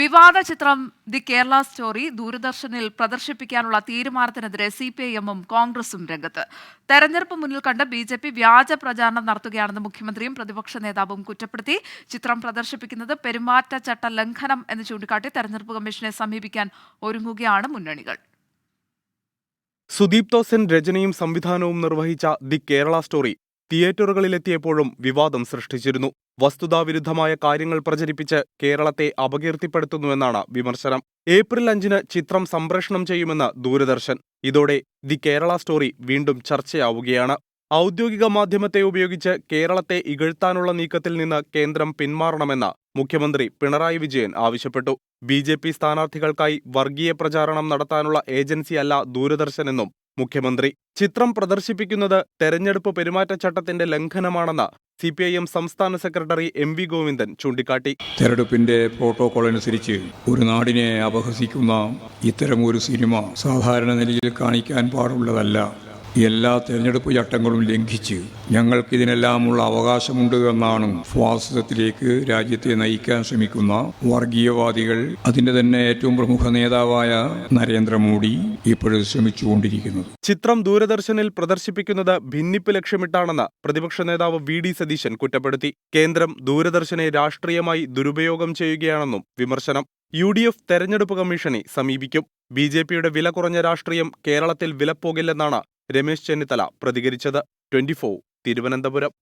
വിവാദ ചിത്രം the Kerala story ദൂരദർശനിൽ പ്രദർശിപ്പിക്കാനുള്ള തീരുമാനത്തിനെതിരെ സി പി ഐ എമ്മും കോൺഗ്രസും രംഗത്ത്. തെരഞ്ഞെടുപ്പ് മുന്നിൽ കണ്ട് ബി ജെ പി വ്യാജ പ്രചാരണം നടത്തുകയാണെന്ന് മുഖ്യമന്ത്രിയും പ്രതിപക്ഷ നേതാവും കുറ്റപ്പെടുത്തി. ചിത്രം പ്രദർശിപ്പിക്കുന്നത് പെരുമാറ്റച്ചട്ട ലംഘനം എന്ന് ചൂണ്ടിക്കാട്ടി തെരഞ്ഞെടുപ്പ് കമ്മീഷനെ സമീപിക്കാൻ ഒരുങ്ങുകയാണ് മുന്നണികൾ. സുദീപ് തോസൻ രചനയും സംവിധാനവും നിർവഹിച്ച ദി കേരള സ്റ്റോറി തിയേറ്ററുകളിലെത്തിയപ്പോഴും വിവാദം സൃഷ്ടിച്ചിരുന്നു. വസ്തുതാവിരുദ്ധമായ കാര്യങ്ങൾ പ്രചരിപ്പിച്ച് കേരളത്തെ അപകീർത്തിപ്പെടുത്തുന്നുവെന്നാണ് വിമർശനം. ഏപ്രിൽ അഞ്ചിന് ചിത്രം സംപ്രേഷണം ചെയ്യുമെന്ന് ദൂരദർശൻ. ഇതോടെ ദി കേരള സ്റ്റോറി വീണ്ടും ചർച്ചയാവുകയാണ്. ഔദ്യോഗിക മാധ്യമത്തെ ഉപയോഗിച്ച് കേരളത്തെ ഇകഴ്ത്താനുള്ള നീക്കത്തിൽ നിന്ന് കേന്ദ്രം പിന്മാറണമെന്ന് മുഖ്യമന്ത്രി പിണറായി വിജയൻ ആവശ്യപ്പെട്ടു. ബി ജെ പി സ്ഥാനാർത്ഥികൾക്കായി വർഗീയ പ്രചാരണം നടത്താനുള്ള ഏജൻസിയല്ല ദൂരദർശനെന്നും മുഖ്യമന്ത്രി. ചിത്രം പ്രദർശിപ്പിക്കുന്നത് തെരഞ്ഞെടുപ്പ് പെരുമാറ്റച്ചട്ടത്തിന്റെ ലംഘനമാണെന്ന് സി പി ഐ എം സംസ്ഥാന സെക്രട്ടറി എം വി ഗോവിന്ദൻ ചൂണ്ടിക്കാട്ടി. തെരഞ്ഞെടുപ്പിന്റെ പ്രോട്ടോകോൾ അനുസരിച്ച് ഒരു നാടിനെ അപഹസിക്കുന്ന ഇത്തരം ഒരു സിനിമ സാധാരണ നിലയിൽ കാണിക്കാൻ പാടുള്ളതല്ല. എല്ലാ തെരഞ്ഞെടുപ്പ് ചട്ടങ്ങളും ലംഘിച്ച് ഞങ്ങൾക്കിതിനെല്ലാമുള്ള അവകാശമുണ്ട് എന്നാണ് ഫാസിസത്തിലേക്ക് രാജ്യത്തെ നയിക്കാൻ ശ്രമിക്കുന്ന വർഗീയവാദികൾ. അതിന്റെ തന്നെ ഏറ്റവും പ്രമുഖ നേതാവായ നരേന്ദ്രമോദി ഇപ്പോഴും ശ്രമിച്ചുകൊണ്ടിരിക്കുന്നത്. ചിത്രം ദൂരദർശനിൽ പ്രദർശിപ്പിക്കുന്നത് ഭിന്നിപ്പ് ലക്ഷ്യമിട്ടാണെന്ന് പ്രതിപക്ഷ നേതാവ് വി ഡി സതീശൻ കുറ്റപ്പെടുത്തി. കേന്ദ്രം ദൂരദർശനെ രാഷ്ട്രീയമായി ദുരുപയോഗം ചെയ്യുകയാണെന്നും വിമർശനം. യു ഡി എഫ് തെരഞ്ഞെടുപ്പ് കമ്മീഷനെ സമീപിക്കും. ബി ജെ പിയുടെ വില കുറഞ്ഞ രാഷ്ട്രീയം കേരളത്തിൽ വിലപ്പോകില്ലെന്നാണ് രമേശ് ചെന്നിത്തല പ്രതികരിച്ചത്. ട്വന്റി തിരുവനന്തപുരം.